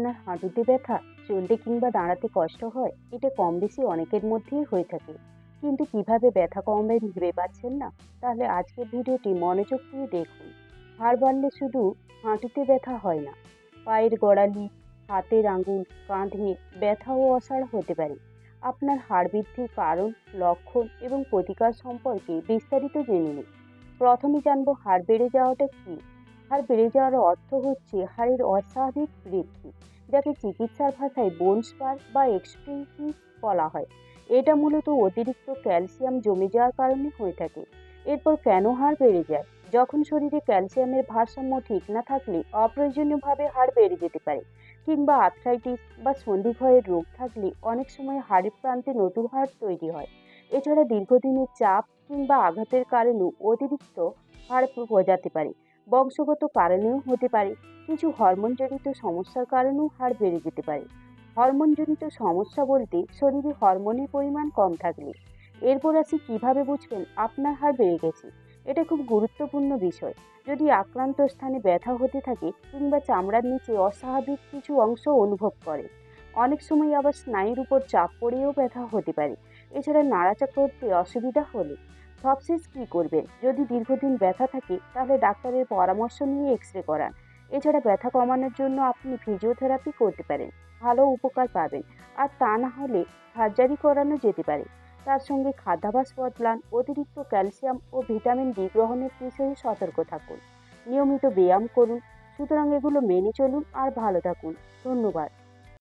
আপনার হাঁটুতে ব্যথা, চলতে কিংবা দাঁড়াতে কষ্ট হয়, এটা কম বেশি অনেকের মধ্যেই হয়ে থাকে। কিন্তু কীভাবে ব্যথা কমাবেন ভেবে পাচ্ছেন না? তাহলে আজকের ভিডিওটি মনোযোগ দিয়ে দেখুন। হাড় বাড়লে শুধু হাঁটুতে ব্যথা হয় না, পায়ের গোড়ালি, হাতের আঙুল, কাঁধে ব্যথা ও অসাড় হতে পারে। আপনার হাড় বৃদ্ধির কারণ, লক্ষণ এবং প্রতিকার সম্পর্কে বিস্তারিত জেনে নিন। প্রথমে জানব হাড় বেড়ে যাওয়াটা কী? হাড় বেড়ে যাওয়ার অর্থ হচ্ছে হাড়ের অস্বাভাবিক বৃদ্ধি, যাকে চিকিৎসার ভাষায় বোন স্পার বা এক্সপ্রেসিভ বলা হয়। এটা মূলত অতিরিক্ত ক্যালসিয়াম জমে যাওয়ার কারণে হয়ে থাকে। এরপর কেন হাড় বেড়ে যায়? যখন শরীরে ক্যালসিয়ামের ভারসাম্য ঠিক না থাকলে অপ্রয়োজনীয়ভাবে হাড় বেড়ে যেতে পারে, কিংবা আর্থ্রাইটিস বা সন্ধিক্ষয়ের রোগ থাকলে অনেক সময় হাড়ের প্রান্তে নতুন হাড় তৈরি হয়। এছাড়া দীর্ঘদিনের চাপ কিংবা আঘাতের কারণেও অতিরিক্ত হাড় গজাতে পারে। বংশগত কারণেও হতে পারে। কিছু হরমোনজনিত সমস্যার কারণেও হাড় বেড়ে যেতে পারে। হরমোনজনিত সমস্যা বলতে শরীরে হরমোনের পরিমাণ কম থাকলে। এরপর আসি কীভাবে বুঝবেন আপনার হাড় বেড়ে গেছে? এটা খুব গুরুত্বপূর্ণ বিষয়। যদি আক্রান্ত স্থানে ব্যথা হতে থাকে কিংবা চামড়ার নিচে অস্বাভাবিক কিছু অংশ অনুভব করে অনেক সময় আবার স্নায়ুর উপর চাপ পড়েও ব্যথা হতে পারে। এছাড়া নাড়াচাড়া করতে অসুবিধা হলে সবশেষ কী করবেন যদি দীর্ঘদিন ব্যথা থাকে, তাহলে ডাক্তারের পরামর্শ নিয়ে এক্স রে করান। এছাড়া ব্যথা কমানোর জন্য আপনি ফিজিওথেরাপি করতে পারেন। ভালো উপকার পাবেন। আর তা না হলে সার্জারি করানো যেতে পারে। তার সঙ্গে খাদ্যাভ্যাস বদলান, অতিরিক্ত ক্যালসিয়াম ও ভিটামিন ডি গ্রহণের বিষয়ে সতর্ক থাকুন। নিয়মিত ব্যায়াম করুন। সুতরাং এগুলো মেনে চলুন আর ভালো থাকুন। ধন্যবাদ।